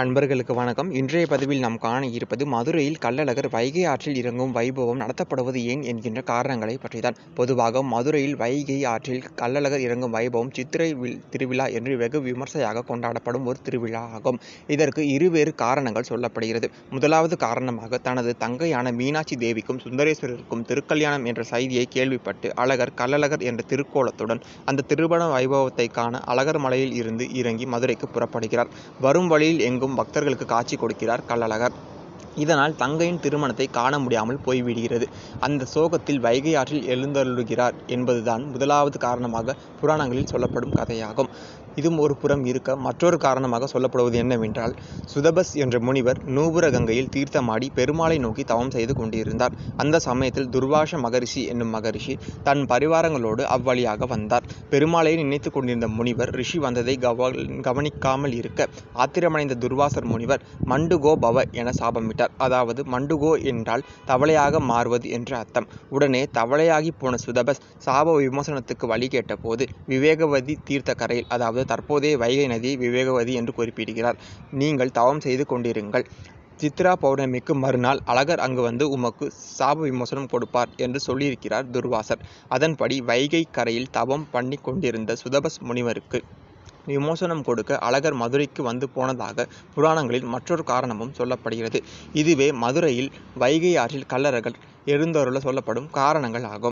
அன்பர்களுக்கு வணக்கம். இன்றைய பதிவில் நாம் காண இருப்பது மதுரையில் கள்ளழகர் வைகை ஆற்றில் இறங்கும் வைபவம் நடத்தப்படுவது ஏன் என்கின்ற காரணங்களை பற்றிதான். பொதுவாக மதுரையில் வைகை ஆற்றில் கள்ளழகர் இறங்கும் வைபவம் சித்திரை திருவிழா என்று வெகு விமர்சையாக கொண்டாடப்படும் ஒரு திருவிழா ஆகும். இதற்கு இருவேறு காரணங்கள் சொல்லப்படுகிறது. முதலாவது காரணமாக தனது தங்கையான மீனாட்சி தேவிக்கும் சுந்தரேஸ்வரருக்கும் திருக்கல்யாணம் என்ற செய்தியை கேள்விப்பட்டு அழகர் கள்ளழகர் என்ற திருக்கோலத்துடன் அந்த திருமண வைபவத்தை காண அழகர் மலையில் இருந்து இறங்கி மதுரைக்கு புறப்படுகிறார். வரும் வழியில் எங்கும் பக்தர்களுக்கு காட்சி கொடுக்கிறார் கள்ளழகர். இதனால் தங்கையின் திருமணத்தை காண முடியாமல் போய்விடுகிறது. அந்த சோகத்தில் வைகை ஆற்றில் எழுந்தருளுகிறார் என்பதுதான் முதலாவது காரணமாக புராணங்களில் சொல்லப்படும் கதையாகும். இதுவும் ஒரு புறம் இருக்க மற்றொரு காரணமாக சொல்லப்படுவது என்னவென்றால் சுதபஸ் என்ற முனிவர் நூபுர கங்கையில் தீர்த்தமாடி பெருமாளை நோக்கி தவம் செய்து கொண்டிருந்தார். அந்த சமயத்தில் துர்வாச மகரிஷி என்னும் மகரிஷி தன் பரிவாரங்களோடு அவ்வழியாக வந்தார். பெருமாளை நினைத்து கொண்டிருந்த முனிவர் ரிஷி வந்ததை கவனிக்காமல் இருக்க ஆத்திரமடைந்த துர்வாசர் முனிவர் மண்டுகோ பவ என சாபமிட்டார். அதாவது மண்டுகோ என்றால் தவளையாக மாறுவது என்று அர்த்தம். உடனே தவளையாகி போன சுதபஸ் சாப விமோசனத்துக்கு வழி கேட்டபோது விவேகவதி தீர்த்த கரையில் அதாவது தற்போதைய வைகை நதி விவேகவதி என்று குறிப்பிடுகிறார். நீங்கள் தவம் செய்து கொண்டிருங்கள். சித்ரா பௌர்ணமிக்கு மறுநாள் அழகர் அங்கு வந்து உமக்கு சாப விமோசனம் கொடுப்பார் என்று சொல்லியிருக்கிறார் துர்வாசர். அதன்படி வைகை கரையில் தவம் பண்ணி கொண்டிருந்த சுதபஸ் முனிவருக்கு விமோசனம் கொடுக்க அழகர் மதுரைக்கு வந்து போனதாக புராணங்களில் மற்றொரு காரணமும் சொல்லப்படுகிறது. இதுவே மதுரையில் வைகை ஆற்றில் கள்ளழகர் எழுந்தருள சொல்லப்படும் காரணங்கள் ஆகும்.